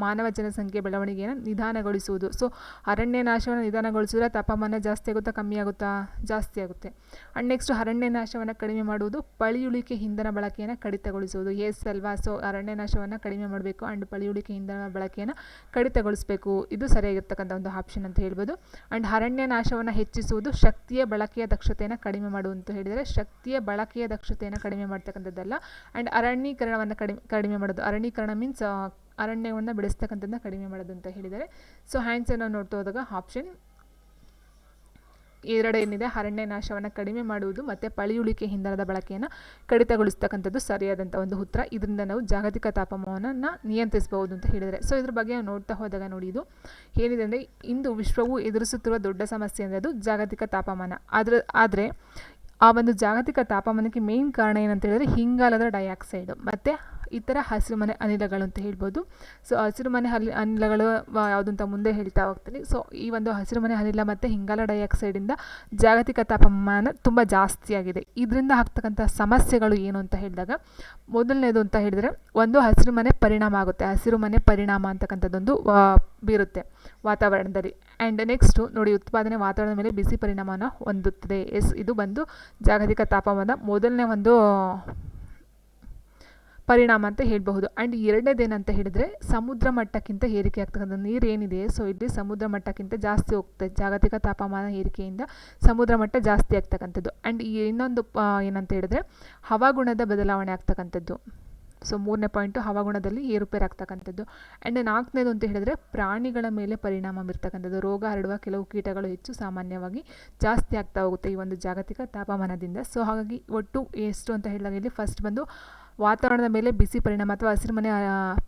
ಮಾನವ ಜನಸಂಖ್ಯೆ ಬೆಳವಣಿಗೆಯನ್ನು ನಿಧಾನಗೊಳಿಸುವುದು. ಸೊ ಅರಣ್ಯ ನಾಶವನ್ನು ನಿಧಾನಗೊಳಿಸಿದ್ರೆ ತಾಪಮಾನ ಜಾಸ್ತಿ ಆಗುತ್ತಾ ಕಮ್ಮಿ ಆಗುತ್ತಾ? ಜಾಸ್ತಿ ಆಗುತ್ತೆ. ಆ್ಯಂಡ್ ನೆಕ್ಸ್ಟ್ ಅರಣ್ಯ ನಾಶವನ್ನು ಕಡಿಮೆ ಮಾಡುವುದು, ಪಳಿಯುಳಿಕೆ ಇಂಧನ ಬಳಕೆಯನ್ನು ಕಡಿತಗೊಳಿಸುವುದು. ಎಸ್ ಅಲ್ವಾ? ಸೊ ಅರಣ್ಯ ನಾಶವನ್ನು ಕಡಿಮೆ ಮಾಡಬೇಕು ಆ್ಯಂಡ್ ಪಳಿಯುಳಿಕೆ ಇಂಧನ ಬಳಕೆಯನ್ನು ಕಡಿತಗೊಳಿಸಬೇಕು. ಇದು ಸರಿಯಾಗಿರ್ತಕ್ಕಂಥ ಒಂದು ಆಪ್ಷನ್ ಅಂತ ಹೇಳ್ಬೋದು. ಆ್ಯಂಡ್ ಅರಣ್ಯ ನಾಶವನ್ನು ಹೆಚ್ಚಿಸುವುದು ಶಕ್ತಿಯ ಬಳಕೆಯ ದಕ್ಷತೆಯನ್ನು ಕಡಿಮೆ ಮಾಡುವಂತ ಹೇಳಿದರೆ ಶಕ್ತಿಯ ಬಳಕೆಯ ದಕ್ಷತೆಯನ್ನು ಕಡಿಮೆ ಮಾಡ್ತಕ್ಕಂಥದ್ದಲ್ಲ. ಆ್ಯಂಡ್ ಅರಣ್ಯೀಕರಣವನ್ನು ಕಡಿಮೆ ಕಡಿಮೆ ಮಾಡೋದು. ಅರಣ್ಯೀಕರಣ ಮೀನ್ಸ್ ಅರಣ್ಯವನ್ನು ಬೆಳೆಸ್ತಕ್ಕಂಥದ್ದನ್ನ ಕಡಿಮೆ ಮಾಡೋದು ಅಂತ ಹೇಳಿದರೆ. ಸೊ ಹ್ಯಾಂಡ್ಸನ್ನು ನೋಡ್ತಾ ಹೋದಾಗ ಆಪ್ಷನ್ ಎರಡು ಏನಿದೆ ಅರಣ್ಯ ನಾಶವನ್ನು ಕಡಿಮೆ ಮಾಡುವುದು ಮತ್ತು ಪಳಿಯುಳಿಕೆ ಇಂಧನದ ಬಳಕೆಯನ್ನು ಕಡಿತಗೊಳಿಸ್ತಕ್ಕಂಥದ್ದು ಸರಿಯಾದಂಥ ಒಂದು ಉತ್ತರ. ಇದರಿಂದ ನಾವು ಜಾಗತಿಕ ತಾಪಮಾನವನ್ನು ನಿಯಂತ್ರಿಸಬಹುದು ಅಂತ ಹೇಳಿದರೆ. ಸೊ ಇದ್ರ ಬಗ್ಗೆ ನೋಡ್ತಾ ಹೋದಾಗ ನೋಡಿ ಇದು ಏನಿದೆ ಅಂದರೆ ಇಂದು ವಿಶ್ವವು ಎದುರಿಸುತ್ತಿರುವ ದೊಡ್ಡ ಸಮಸ್ಯೆ ಅಂದರೆ ಅದು ಜಾಗತಿಕ ತಾಪಮಾನ. ಆದರೆ ಆದರೆ ಆ ಒಂದು ಜಾಗತಿಕ ತಾಪಮಾನಕ್ಕೆ ಮೇನ್ ಕಾರಣ ಏನಂತ ಹೇಳಿದ್ರೆ ಹಿಂಗಾಲದ ಡೈಆಕ್ಸೈಡ್ ಮತ್ತು ಇತರ ಹಸಿರುಮನೆ ಅನಿಲಗಳು ಅಂತ ಹೇಳ್ಬೋದು. ಸೊ ಹಸಿರುಮನೆ ಅನಿಲಗಳು ಯಾವುದು ಅಂತ ಮುಂದೆ ಹೇಳ್ತಾ ಹೋಗ್ತೀನಿ. ಸೊ ಈ ಒಂದು ಹಸಿರುಮನೆ ಅನಿಲ ಮತ್ತು ಹಿಂಗಾಲ ಡೈಆಕ್ಸೈಡಿಂದ ಜಾಗತಿಕ ತಾಪಮಾನ ತುಂಬ ಜಾಸ್ತಿಯಾಗಿದೆ ಇದರಿಂದ ಆಗ್ತಕ್ಕಂಥ ಸಮಸ್ಯೆಗಳು ಏನು ಅಂತ ಹೇಳಿದಾಗ, ಮೊದಲನೇದು ಅಂತ ಹೇಳಿದರೆ ಒಂದು ಹಸಿರುಮನೆ ಪರಿಣಾಮ ಆಗುತ್ತೆ. ಹಸಿರುಮನೆ ಪರಿಣಾಮ ಅಂತಕ್ಕಂಥದ್ದೊಂದು ಬೀರುತ್ತೆ ವಾತಾವರಣದಲ್ಲಿ. ಆ್ಯಂಡ್ ನೆಕ್ಸ್ಟು ನೋಡಿ ಉತ್ಪಾದನೆ ವಾತಾವರಣದ ಮೇಲೆ ಬಿಸಿ ಪರಿಣಾಮನ ಹೊಂದುತ್ತದೆ. ಎಸ್, ಇದು ಬಂದು ಜಾಗತಿಕ ತಾಪಮಾನ ಮೊದಲನೇ ಒಂದು ಪರಿಣಾಮ ಅಂತ ಹೇಳಬಹುದು. ಆ್ಯಂಡ್ ಎರಡನೇದೇನಂತ ಹೇಳಿದರೆ, ಸಮುದ್ರ ಮಟ್ಟಕ್ಕಿಂತ ಏರಿಕೆ ಆಗ್ತಕ್ಕಂಥ ನೀರು ಏನಿದೆ ಸೊ ಇಲ್ಲಿ ಸಮುದ್ರ ಮಟ್ಟಕ್ಕಿಂತ ಜಾಸ್ತಿ ಹೋಗ್ತದೆ. ಜಾಗತಿಕ ತಾಪಮಾನ ಏರಿಕೆಯಿಂದ ಸಮುದ್ರ ಮಟ್ಟ ಜಾಸ್ತಿ ಆಗ್ತಕ್ಕಂಥದ್ದು. ಆ್ಯಂಡ್ ಈ ಇನ್ನೊಂದು ಏನಂತ ಹೇಳಿದ್ರೆ, ಹವಾಗುಣದ ಬದಲಾವಣೆ ಆಗ್ತಕ್ಕಂಥದ್ದು. ಸೊ ಮೂರನೇ ಪಾಯಿಂಟು ಹವಾಗುಣದಲ್ಲಿ ಏರುಪೇರು ಆಗ್ತಕ್ಕಂಥದ್ದು. ಆ್ಯಂಡ್ ನಾಲ್ಕನೇದು ಅಂತ ಹೇಳಿದರೆ, ಪ್ರಾಣಿಗಳ ಮೇಲೆ ಪರಿಣಾಮ ಬೀರ್ತಕ್ಕಂಥದ್ದು. ರೋಗ ಹರಡುವ ಕೆಲವು ಕೀಟಗಳು ಹೆಚ್ಚು ಸಾಮಾನ್ಯವಾಗಿ ಜಾಸ್ತಿ ಆಗ್ತಾ ಹೋಗುತ್ತೆ ಈ ಒಂದು ಜಾಗತಿಕ ತಾಪಮಾನದಿಂದ. ಸೊ ಹಾಗಾಗಿ ಒಟ್ಟು ಎಷ್ಟು ಅಂತ ಹೇಳಿದಾಗ, ಇಲ್ಲಿ ಫಸ್ಟ್ ಬಂದು ವಾತಾವರಣದ ಮೇಲೆ ಬಿಸಿ ಪರಿಣಾಮ ಅಥವಾ ಹಸಿರುಮನೆ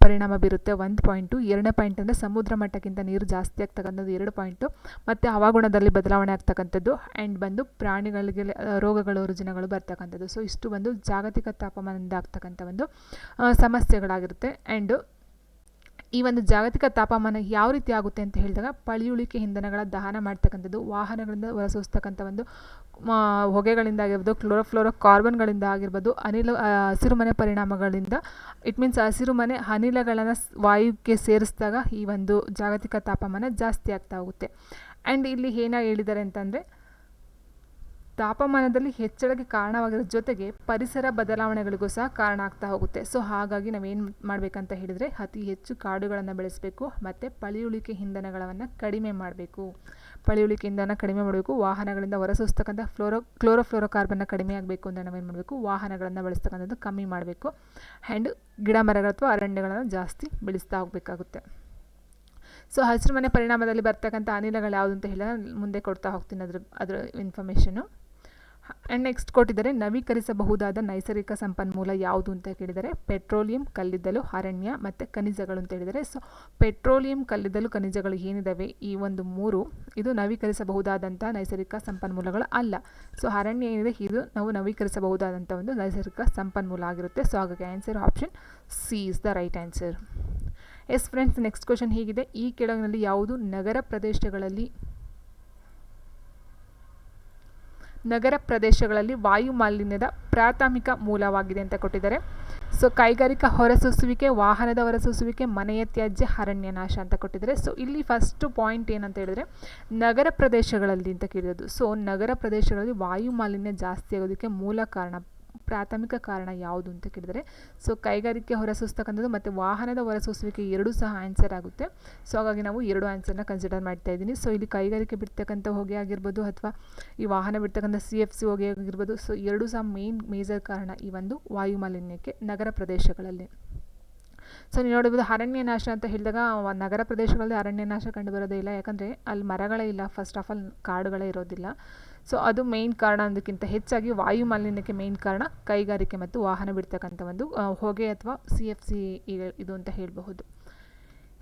ಪರಿಣಾಮ ಬೀರುತ್ತೆ. ಒಂದು ಪಾಯಿಂಟು ಎರಡನೇ ಪಾಯಿಂಟ್ ಅಂದರೆ ಸಮುದ್ರ ಮಟ್ಟಕ್ಕಿಂತ ನೀರು ಜಾಸ್ತಿ ಆಗ್ತಕ್ಕಂಥದ್ದು ಎರಡು ಪಾಯಿಂಟು ಮತ್ತು ಹವಾಗುಣದಲ್ಲಿ ಬದಲಾವಣೆ ಆಗ್ತಕ್ಕಂಥದ್ದು ಆ್ಯಂಡ್ ಬಂದು ಪ್ರಾಣಿಗಳಿಗೆ ರೋಗಗಳು, ರುಜಿನಗಳು ಬರ್ತಕ್ಕಂಥದ್ದು. ಸೊ ಇಷ್ಟು ಬಂದು ಜಾಗತಿಕ ತಾಪಮಾನದಿಂದ ಆಗ್ತಕ್ಕಂಥ ಒಂದು ಸಮಸ್ಯೆಗಳಾಗಿರುತ್ತೆ. ಆ್ಯಂಡು ಈ ಒಂದು ಜಾಗತಿಕ ತಾಪಮಾನ ಯಾವ ರೀತಿ ಆಗುತ್ತೆ ಅಂತ ಹೇಳಿದಾಗ ಪಳಿಯುಳಿಕೆ ಇಂಧನಗಳ ದಹನ ಮಾಡ್ತಕ್ಕಂಥದ್ದು, ವಾಹನಗಳಿಂದ ಹೊರಸೂಸ್ತಕ್ಕಂಥ ಒಂದು ಹೊಗೆಗಳಿಂದ ಆಗಿರ್ಬೋದು ಕ್ಲೋರೋಫ್ಲೋರೋ ಕಾರ್ಬನ್ಗಳಿಂದ ಆಗಿರ್ಬೋದು, ಅನಿಲ ಹಸಿರುಮನೆ ಪರಿಣಾಮಗಳಿಂದ ಇಟ್ ಮೀನ್ಸ್ ಹಸಿರುಮನೆ ಅನಿಲಗಳನ್ನು ವಾಯುಕ್ಕೆ ಸೇರಿಸಿದಾಗ ಈ ಒಂದು ಜಾಗತಿಕ ತಾಪಮಾನ ಜಾಸ್ತಿ ಆಗ್ತಾ ಹೋಗುತ್ತೆ. ಆ್ಯಂಡ್ ಇಲ್ಲಿ ಏನಾಗಿ ಹೇಳಿದ್ದಾರೆ ಅಂತಂದರೆ ತಾಪಮಾನದಲ್ಲಿ ಹೆಚ್ಚಳಕ್ಕೆ ಕಾರಣವಾಗಿರೋ ಜೊತೆಗೆ ಪರಿಸರ ಬದಲಾವಣೆಗಳಿಗೂ ಸಹ ಕಾರಣ ಆಗ್ತಾ ಹೋಗುತ್ತೆ. ಸೊ ಹಾಗಾಗಿ ನಾವೇನು ಮಾಡಬೇಕಂತ ಹೇಳಿದರೆ ಅತಿ ಹೆಚ್ಚು ಕಾಡುಗಳನ್ನು ಬೆಳೆಸಬೇಕು, ಮತ್ತು ಪಳಿಯುಳಿಕೆ ಇಂಧನಗಳನ್ನು ಕಡಿಮೆ ಮಾಡಬೇಕು. ಪಳಿಯುಳಿಕೆ ಇಂಧನ ಕಡಿಮೆ ಮಾಡಬೇಕು, ವಾಹನಗಳಿಂದ ಹೊರಸೂಸ್ತಕ್ಕಂಥ ಫ್ಲೋರೋ ಕ್ಲೋರೋಫ್ಲೋರೋ ಕಾರ್ಬನ್ನ ಕಡಿಮೆ ಆಗಬೇಕು ಅಂತ ನಾವೇನು ಮಾಡಬೇಕು, ವಾಹನಗಳನ್ನು ಬೆಳೆಸ್ತಕ್ಕಂಥದ್ದು ಕಮ್ಮಿ ಮಾಡಬೇಕು. ಆ್ಯಂಡ್ ಗಿಡ ಮರಗಳು ಅಥವಾ ಅರಣ್ಯಗಳನ್ನು ಜಾಸ್ತಿ ಬೆಳೆಸ್ತಾ ಹೋಗಬೇಕಾಗುತ್ತೆ. ಸೊ ಹಸಿರು ಮನೆ ಪರಿಣಾಮದಲ್ಲಿ ಬರ್ತಕ್ಕಂಥ ಅನಿಲಗಳು ಯಾವುದು ಅಂತ ಹೇಳಿದ್ರೆ ಮುಂದೆ ಕೊಡ್ತಾ ಹೋಗ್ತೀನಿ ಅದ್ರ, ಅದರ ಇನ್ಫಾರ್ಮೇಷನು ಆ್ಯಂಡ್ ನೆಕ್ಸ್ಟ್ ಕೊಟ್ಟಿದ್ದಾರೆ ನವೀಕರಿಸಬಹುದಾದ ನೈಸರ್ಗಿಕ ಸಂಪನ್ಮೂಲ ಯಾವುದು ಅಂತ ಕೇಳಿದರೆ ಪೆಟ್ರೋಲಿಯಂ, ಕಲ್ಲಿದ್ದಲು, ಅರಣ್ಯ ಮತ್ತು ಖನಿಜಗಳು ಅಂತ ಹೇಳಿದರೆ ಸೊ, ಪೆಟ್ರೋಲಿಯಂ, ಕಲ್ಲಿದ್ದಲು, ಖನಿಜಗಳು ಏನಿದ್ದಾವೆ ಈ ಒಂದು ಮೂರು ಇದು ನವೀಕರಿಸಬಹುದಾದಂಥ ನೈಸರ್ಗಿಕ ಸಂಪನ್ಮೂಲಗಳು ಅಲ್ಲ. ಸೊ, ಅರಣ್ಯ ಏನಿದೆ? ಇದು ನಾವು ನವೀಕರಿಸಬಹುದಾದಂಥ ಒಂದು ನೈಸರ್ಗಿಕ ಸಂಪನ್ಮೂಲ ಆಗಿರುತ್ತೆ. ಸೊ, ಹಾಗಾಗಿ answer option C is the right answer. Yes friends, next question ಹೀಗಿದೆ? ಈ ಕೆಳಗಿನಲ್ಲಿ ಯಾವುದು ನಗರ ಪ್ರದೇಶಗಳಲ್ಲಿ ನಗರ ಪ್ರದೇಶಗಳಲ್ಲಿ ವಾಯು ಮಾಲಿನ್ಯದ ಪ್ರಾಥಮಿಕ ಮೂಲವಾಗಿದೆ ಅಂತ ಕೊಟ್ಟಿದ್ದಾರೆ. ಸೊ, ಕೈಗಾರಿಕಾ ಹೊರಸೂಸುವಿಕೆ, ವಾಹನದ ಹೊರಸೂಸುವಿಕೆ, ಮನೆಯ ತ್ಯಾಜ್ಯ, ಅರಣ್ಯ ನಾಶ ಅಂತ ಕೊಟ್ಟಿದ್ದಾರೆ. ಸೊ, ಇಲ್ಲಿ ಫಸ್ಟ್ ಪಾಯಿಂಟ್ ಏನಂತ ಹೇಳಿದ್ರೆ, ನಗರ ಪ್ರದೇಶಗಳಲ್ಲಿ ಅಂತ ಕೇಳಿರೋದು. ಸೊ, ನಗರ ಪ್ರದೇಶಗಳಲ್ಲಿ ವಾಯು ಮಾಲಿನ್ಯ ಜಾಸ್ತಿ ಆಗೋದಕ್ಕೆ ಮೂಲ ಕಾರಣ ಪ್ರಾಥಮಿಕ ಕಾರಣ ಯಾವುದು ಅಂತ ಕೇಳಿದರೆ, ಸೊ ಕೈಗಾರಿಕೆ ಹೊರಸೂಸ್ತಕ್ಕಂಥದ್ದು ಮತ್ತು ವಾಹನದ ಹೊರಸೂಸುವಿಕೆ ಎರಡೂ ಸಹ ಆನ್ಸರ್ ಆಗುತ್ತೆ. ಸೊ ಹಾಗಾಗಿ ನಾವು ಎರಡು ಆನ್ಸರ್ನ ಕನ್ಸಿಡರ್ ಮಾಡ್ತಾ ಇದ್ದೀನಿ. ಸೊ ಇಲ್ಲಿ ಕೈಗಾರಿಕೆ ಬಿಡ್ತಕ್ಕಂಥ ಹೊಗೆ ಆಗಿರ್ಬೋದು ಅಥವಾ ಈ ವಾಹನ ಬಿಡ್ತಕ್ಕಂಥ ಸಿ ಎಫ್ ಸಿ ಹೊಗೆ ಆಗಿರ್ಬೋದು ಸೊ ಎರಡೂ ಸಹ ಮೇನ್ ಮೇಜರ್ ಕಾರಣ ಈ ಒಂದು ವಾಯುಮಾಲಿನ್ಯಕ್ಕೆ ನಗರ ಪ್ರದೇಶಗಳಲ್ಲಿ. ಸೊ ನೀವು ನೋಡ್ಬೋದು ಅರಣ್ಯ ನಾಶ ಅಂತ ಹೇಳಿದಾಗ ನಗರ ಪ್ರದೇಶಗಳಲ್ಲಿ ಅರಣ್ಯ ನಾಶ ಕಂಡು ಬರೋದೇ ಇಲ್ಲ. ಯಾಕಂದರೆ ಅಲ್ಲಿ ಮರಗಳೇ ಇಲ್ಲ. ಫಸ್ಟ್ ಆಫ್ ಆಲ್ ಕಾಡುಗಳೇ ಇರೋದಿಲ್ಲ. ಸೊ ಅದು ಮೇಯ್ನ್ ಕಾರಣ ಅನ್ನೋದಕ್ಕಿಂತ ಹೆಚ್ಚಾಗಿ ವಾಯು ಮಾಲಿನ್ಯಕ್ಕೆ ಮೇಯ್ನ್ ಕಾರಣ ಕೈಗಾರಿಕೆ ಮತ್ತು ವಾಹನ ಬಿಡ್ತಕ್ಕಂಥ ಒಂದು ಹೊಗೆ ಅಥವಾ ಸಿ ಎಫ್ ಸಿ ಇದು ಅಂತ ಹೇಳಬಹುದು.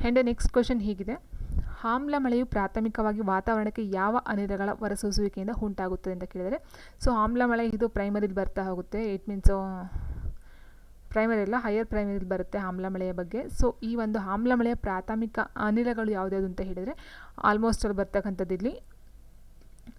ಹೆಂಡ ನೆಕ್ಸ್ಟ್ ಕ್ವಶನ್ ಹೀಗಿದೆ. ಆಮ್ಲ ಮಳೆಯು ಪ್ರಾಥಮಿಕವಾಗಿ ವಾತಾವರಣಕ್ಕೆ ಯಾವ ಅನಿಲಗಳ ಹೊರಸೂಸುವಿಕೆಯಿಂದ ಉಂಟಾಗುತ್ತದೆ ಅಂತ ಕೇಳಿದರೆ ಸೊ ಆಮ್ಲ ಮಳೆ ಇದು ಪ್ರೈಮರಿಲಿ ಬರ್ತಾ ಹೋಗುತ್ತೆ. ಇಟ್ ಮೀನ್ಸ್ ಪ್ರೈಮರಿ ಅಲ್ಲ ಹೈಯರ್ ಪ್ರೈಮರಿಲಿ ಬರುತ್ತೆ ಆಮ್ಲ ಮಳೆಯ ಬಗ್ಗೆ. ಸೊ ಈ ಒಂದು ಆಮ್ಲ ಮಳೆಯ ಪ್ರಾಥಮಿಕ ಅನಿಲಗಳು ಯಾವುದ್ಯಾವುದು ಅಂತ ಹೇಳಿದರೆ ಆಲ್ಮೋಸ್ಟ್ ಅಲ್ಲಿ ಬರ್ತಕ್ಕಂಥದ್ದು ಇಲ್ಲಿ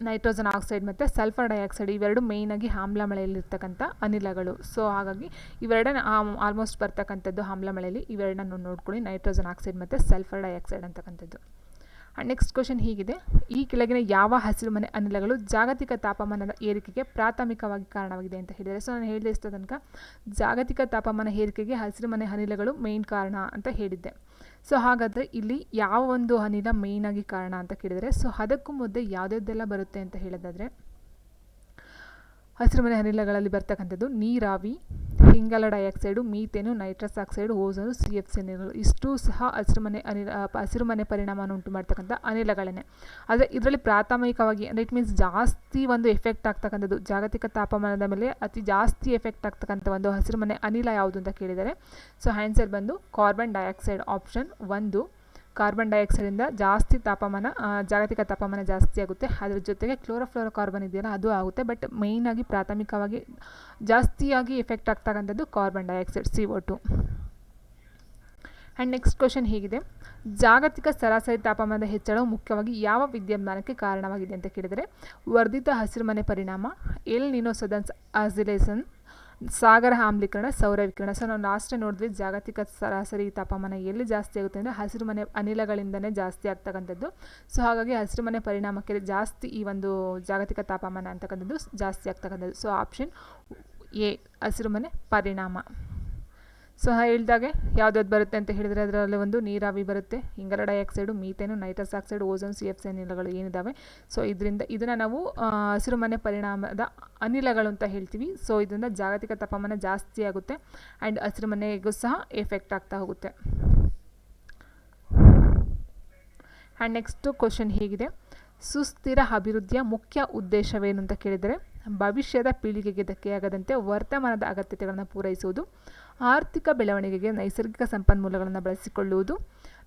ನೈಟ್ರೋಜನ್ ಆಕ್ಸೈಡ್ ಮತ್ತು ಸಲ್ಫರ್ ಡೈಆಕ್ಸೈಡ್ ಇವೆರಡು ಮೇಯ್ನಾಗಿ ಆಮ್ಲಮಳೆಯಲ್ಲಿರ್ತಕ್ಕಂಥ ಅನಿಲಗಳು. ಸೊ ಹಾಗಾಗಿ ಇವೆರಡನ್ನ ಆಲ್ಮೋಸ್ಟ್ ಬರ್ತಕ್ಕಂಥದ್ದು ಆಮ್ಲಮಳೆಯಲ್ಲಿ ಇವೆರಡನ್ನು ನೋಡ್ಕೊಳ್ಳಿ. ನೈಟ್ರೋಜನ್ ಆಕ್ಸೈಡ್ ಮತ್ತು ಸಲ್ಫರ್ ಡೈಆಕ್ಸೈಡ್ ಅಂತಕ್ಕಂಥದ್ದು. ನೆಕ್ಸ್ಟ್ ಕ್ವಶನ್ ಹೀಗಿದೆ. ಈ ಕೆಳಗಿನ ಯಾವ ಹಸಿರುಮನೆ ಅನಿಲಗಳು ಜಾಗತಿಕ ತಾಪಮಾನದ ಏರಿಕೆಗೆ ಪ್ರಾಥಮಿಕವಾಗಿ ಕಾರಣವಾಗಿದೆ ಅಂತ ಹೇಳಿದರೆ ಸೊ ನಾನು ಹೇಳಿದೆ ಇಷ್ಟ ತನಕ ಜಾಗತಿಕ ತಾಪಮಾನ ಏರಿಕೆಗೆ ಹಸಿರುಮನೆ ಅನಿಲಗಳು ಮೇಯ್ನ್ ಕಾರಣ ಅಂತ ಹೇಳಿದ್ದೆ. ಸೊ ಹಾಗಾದರೆ ಇಲ್ಲಿ ಯಾವ ಒಂದು ಅನಿಲ ಮೇಯ್ನಾಗಿ ಕಾರಣ ಅಂತ ಕೇಳಿದರೆ ಸೊ ಅದಕ್ಕೂ ಮುದ್ದೆ ಯಾವುದ್ಯಾವ್ದೆಲ್ಲ ಬರುತ್ತೆ ಅಂತ ಹೇಳೋದಾದರೆ ಹಸಿರುಮನೆ ಅನಿಲಗಳಲ್ಲಿ ಬರ್ತಕ್ಕಂಥದ್ದು ನೀರಾವಿ ಇಂಗಾಲ dioxide, methane, nitrous oxide ozone C F C ಅನಿಲಗಳು ಇಷ್ಟು ಸಹ ಹಸಿರುಮನೆ ಅನಿಲ ಹಸಿರುಮನೆ ಪರಿಣಾಮವನ್ನು ಉಂಟು ಮಾಡ್ತಕ್ಕಂಥ ಅನಿಲಗಳೇ ಆದರೆ ಇದರಲ್ಲಿ ಪ್ರಾಥಮಿಕವಾಗಿ ಅಂದರೆ ಇಟ್ ಮೀನ್ಸ್ ಜಾಸ್ತಿ ಒಂದು ಎಫೆಕ್ಟ್ ಆಗ್ತಕ್ಕಂಥದ್ದು, ಜಾಗತಿಕ ತಾಪಮಾನದ ಮೇಲೆ ಅತಿ ಜಾಸ್ತಿ ಎಫೆಕ್ಟ್ ಆಗ್ತಕ್ಕಂಥ ಒಂದು ಹಸಿರುಮನೆ ಅನಿಲ ಯಾವುದು ಅಂತ ಕೇಳಿದರೆ ಸೊ ಆನ್ಸರ್ ಬಂದು ಕಾರ್ಬನ್ ಡೈಆಕ್ಸೈಡ್ ಆಪ್ಷನ್ ಒಂದು. ಕಾರ್ಬನ್ ಡೈಆಕ್ಸೈಡಿಂದ ಜಾಸ್ತಿ ತಾಪಮಾನ ಜಾಗತಿಕ ತಾಪಮಾನ ಜಾಸ್ತಿ ಆಗುತ್ತೆ. ಅದ್ರ ಜೊತೆಗೆ ಕ್ಲೋರೋಫ್ಲೋರೋ ಕಾರ್ಬನ್ ಇದೆಯಲ್ಲ, ಅದು ಆಗುತ್ತೆ. ಬಟ್ ಮೇಯ್ನಾಗಿ ಪ್ರಾಥಮಿಕವಾಗಿ ಜಾಸ್ತಿಯಾಗಿ ಎಫೆಕ್ಟ್ ಆಗ್ತಕ್ಕಂಥದ್ದು carbon dioxide C O two and next question ಹೀಗಿದೆ. ಜಾಗತಿಕ ಸರಾಸರಿ ತಾಪಮಾನದ ಹೆಚ್ಚಳವು ಮುಖ್ಯವಾಗಿ ಯಾವ ವಿದ್ಯಮಾನಕ್ಕೆ ಕಾರಣವಾಗಿದೆ ಅಂತ ಕೇಳಿದರೆ, ವರ್ಧಿತ ಹಸಿರುಮನೆ ಪರಿಣಾಮ ಎಲ್ ನಿನೋಸೊದನ್ಸ್ ಅಸಿಲೇಸನ್ ಸಾಗರ ಆಮ್ಲೀಕರಣ, ಸೌರ ಸೊ ನಾವು ಲಾಸ್ಟೇ ನೋಡಿದ್ವಿ, ಜಾಗತಿಕ ಸರಾಸರಿ ತಾಪಮಾನ ಎಲ್ಲಿ ಜಾಸ್ತಿ ಆಗುತ್ತೆ ಅಂದರೆ ಹಸಿರುಮನೆ ಅನಿಲಗಳಿಂದನೇ ಜಾಸ್ತಿ ಆಗ್ತಕ್ಕಂಥದ್ದು. ಸೊ ಹಾಗಾಗಿ ಹಸಿರುಮನೆ ಪರಿಣಾಮಕ್ಕೆ ಜಾಸ್ತಿ ಈ ಒಂದು ಜಾಗತಿಕ ತಾಪಮಾನ ಅಂತಕ್ಕಂಥದ್ದು ಜಾಸ್ತಿ ಆಗ್ತಕ್ಕಂಥದ್ದು. ಸೊ ಆಪ್ಷನ್ ಎ ಹಸಿರುಮನೆ ಪರಿಣಾಮ. ಸೊ ಹೇಳಿದಾಗೆ. ಯಾವ್ದು ಬರುತ್ತೆ ಅಂತ ಹೇಳಿದರೆ ಅದರಲ್ಲಿ ಒಂದು ನೀರಾವಿ ಬರುತ್ತೆ. ಇಂಗಾಲ dioxide, methane, nitrous oxide ozone C F C ಅನಿಲಗಳು ಏನಿದ್ದಾವೆ ಸೊ ಇದರಿಂದ ಇದನ್ನು ನಾವು ಹಸಿರುಮನೆ ಪರಿಣಾಮದ ಅನಿಲಗಳು ಅಂತ ಹೇಳ್ತೀವಿ. ಸೊ ಇದರಿಂದ ಜಾಗತಿಕ ತಾಪಮಾನ ಜಾಸ್ತಿ ಆಗುತ್ತೆ. ಆ್ಯಂಡ್ ಹಸಿರುಮನೆಗೂ ಸಹ ಎಫೆಕ್ಟ್ ಆಗ್ತಾ ಹೋಗುತ್ತೆ. ಆ್ಯಂಡ್ ನೆಕ್ಸ್ಟು ಕ್ವಶನ್ ಹೀಗಿದೆ. ಸುಸ್ಥಿರ ಅಭಿವೃದ್ಧಿಯ ಮುಖ್ಯ ಉದ್ದೇಶವೇನು ಅಂತ ಕೇಳಿದರೆ, ಭವಿಷ್ಯದ ಪೀಳಿಗೆಗೆ ಧಕ್ಕೆಯಾಗದಂತೆ ವರ್ತಮಾನದ ಅಗತ್ಯತೆಗಳನ್ನು ಪೂರೈಸುವುದು. ಆರ್ಥಿಕ ಬೆಳವಣಿಗೆಗೆ ನೈಸರ್ಗಿಕ ಸಂಪನ್ಮೂಲಗಳನ್ನು ಬಳಸಿಕೊಳ್ಳುವುದು,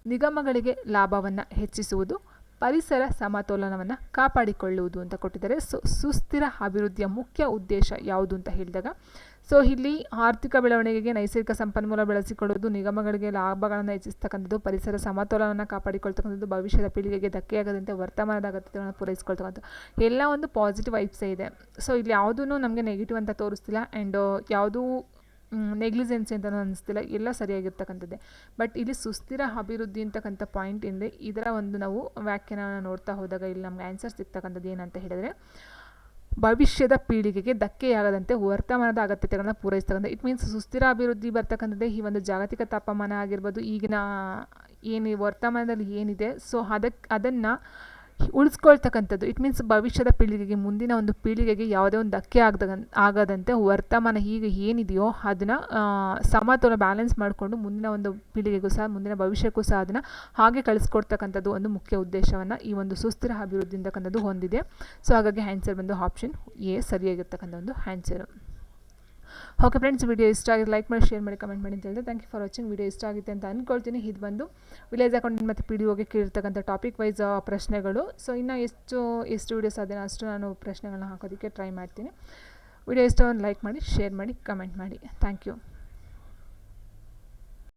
ನಿಗಮಗಳಿಗೆ ಲಾಭವನ್ನು ಹೆಚ್ಚಿಸುವುದು, ಪರಿಸರ ಸಮತೋಲನವನ್ನು ಕಾಪಾಡಿಕೊಳ್ಳುವುದು ಅಂತ ಕೊಟ್ಟಿದ್ದಾರೆ. ಸೊ, ಸುಸ್ಥಿರ ಅಭಿವೃದ್ಧಿಯ ಮುಖ್ಯ ಉದ್ದೇಶ ಯಾವುದು ಅಂತ ಹೇಳಿದಾಗ, ಸೊ, ಇಲ್ಲಿ ಆರ್ಥಿಕ ಬೆಳವಣಿಗೆಗೆ ನೈಸರ್ಗಿಕ ಸಂಪನ್ಮೂಲ ಬಳಸಿಕೊಳ್ಳುವುದು, ನಿಗಮಗಳಿಗೆ ಲಾಭಗಳನ್ನು ಹೆಚ್ಚಿಸ್ತಕ್ಕಂಥದ್ದು, ಪರಿಸರ ಸಮತೋಲನವನ್ನು ಕಾಪಾಡಿಕೊಳ್ತಕ್ಕಂಥದ್ದು, ಭವಿಷ್ಯದ ಪೀಳಿಗೆಗೆ ಧಕ್ಕೆಯಾಗದಂತೆ ವರ್ತಮಾನದ ಅಗತ್ಯಗಳನ್ನು ಪೂರೈಸಿಕೊಳ್ತಕ್ಕಂಥದ್ದು, ಎಲ್ಲ ಒಂದು ಪಾಸಿಟಿವ್ ವೈಬ್ಸೇ ಇದೆ. ಸೊ, ಇಲ್ಲಿ ಯಾವುದೂ ನಮಗೆ ನೆಗೆಟಿವ್ ಅಂತ ತೋರಿಸ್ತಿಲ್ಲ. ಆ್ಯಂಡ್ ಯಾವುದೂ ನೆಗ್ಲಿಜೆನ್ಸಿ ಅಂತ ಅನ್ನಿಸ್ತಿಲ್ಲ. ಎಲ್ಲ ಸರಿಯಾಗಿರ್ತಕ್ಕಂಥದ್ದೇ. ಬಟ್ ಇಲ್ಲಿ ಸುಸ್ಥಿರ ಅಭಿವೃದ್ಧಿ ಅಂತಕ್ಕಂಥ ಪಾಯಿಂಟ್ ಇಂದ ಇದರ ಒಂದು ನಾವು ವ್ಯಾಖ್ಯಾನ ನೋಡ್ತಾ ಹೋದಾಗ ಇಲ್ಲಿ ನಮ್ಗೆ ಆನ್ಸರ್ ಸಿಗ್ತಕ್ಕಂಥದ್ದು ಏನಂತ ಹೇಳಿದರೆ, ಭವಿಷ್ಯದ ಪೀಳಿಗೆಗೆ ಧಕ್ಕೆಯಾಗದಂತೆ ವರ್ತಮಾನದ ಅಗತ್ಯತೆಗಳನ್ನು ಪೂರೈಸ್ತಕ್ಕಂಥ ಇಟ್ ಮೀನ್ಸ್ ಸುಸ್ಥಿರ ಅಭಿವೃದ್ಧಿ ಬರ್ತಕ್ಕಂಥದ್ದೇ ಈ ಒಂದು ಜಾಗತಿಕ ತಾಪಮಾನ ಆಗಿರ್ಬೋದು, ಈಗಿನ ಏನು ವರ್ತಮಾನದಲ್ಲಿ ಏನಿದೆ ಸೊ ಅದಕ್ಕೆ ಅದನ್ನು ಉಳಿಸ್ಕೊಳ್ತಕ್ಕಂಥದ್ದು. ಇಟ್ ಮೀನ್ಸ್ ಭವಿಷ್ಯದ ಪೀಳಿಗೆಗೆ, ಮುಂದಿನ ಒಂದು ಪೀಳಿಗೆಗೆ ಯಾವುದೇ ಒಂದು ಧಕ್ಕೆ ಆಗದ, ಆಗದಂತೆ ವರ್ತಮಾನ ಈಗ ಏನಿದೆಯೋ ಅದನ್ನು ಸಮತೋಲ ಬ್ಯಾಲೆನ್ಸ್ ಮಾಡಿಕೊಂಡು ಮುಂದಿನ ಒಂದು ಪೀಳಿಗೆಗೂ ಸಹ, ಮುಂದಿನ ಭವಿಷ್ಯಕ್ಕೂ ಸಹ ಅದನ್ನು ಹಾಗೆ ಕಳಿಸ್ಕೊಡ್ತಕ್ಕಂಥದ್ದು ಒಂದು ಮುಖ್ಯ ಉದ್ದೇಶವನ್ನು ಈ ಒಂದು ಸುಸ್ಥಿರ ಅಭಿವೃದ್ಧಿ ಅಂತಕ್ಕಂಥದ್ದು ಹೊಂದಿದೆ. ಸೊ ಹಾಗಾಗಿ ಆನ್ಸರ್ ಬಂದು ಆಪ್ಷನ್ ಎ ಸರಿಯಾಗಿರ್ತಕ್ಕಂಥ ಒಂದು ಆನ್ಸರು ಓಕೆ ಫ್ರೆಂಡ್ಸ್ ವಿಡಿಯೋ ಇಷ್ಟ ಆಗಿದೆ ಲೈಕ್ ಮಾಡಿ ಶೇರ್ ಮಾಡಿ ಕಮೆಂಟ್ ಮಾಡಿ ಅಂತ ಹೇಳಿದೆ thank you for watching video ಇಷ್ಟ ಆಗುತ್ತೆ ಅಂತ ಅಂದ್ಕೊಳ್ತೀನಿ ಇದು ಬಂದು ವಿಲೇಜ್ ಅಕೌಂಟ್ ಮತ್ತು ಪಿ ಡಿ ಒಗೆ ಕೇಳಿರ್ತಕ್ಕಂಥ ಟಾಪಿಕ್ ವೈಸ್ ಪ್ರಶ್ನೆಗಳು. ಸೊ ಇನ್ನು ಎಷ್ಟು ಎಷ್ಟು ವೀಡಿಯೋಸ್ ಅದೇನೋ ಅಷ್ಟು ನಾನು ಪ್ರಶ್ನೆಗಳನ್ನ ಹಾಕೋದಕ್ಕೆ ಟ್ರೈ ಮಾಡ್ತೀನಿ. ವಿಡಿಯೋ ಇಷ್ಟವನ್ನು ಲೈಕ್ ಮಾಡಿ ಶೇರ್ ಮಾಡಿ ಕಮೆಂಟ್ ಮಾಡಿ. Thank you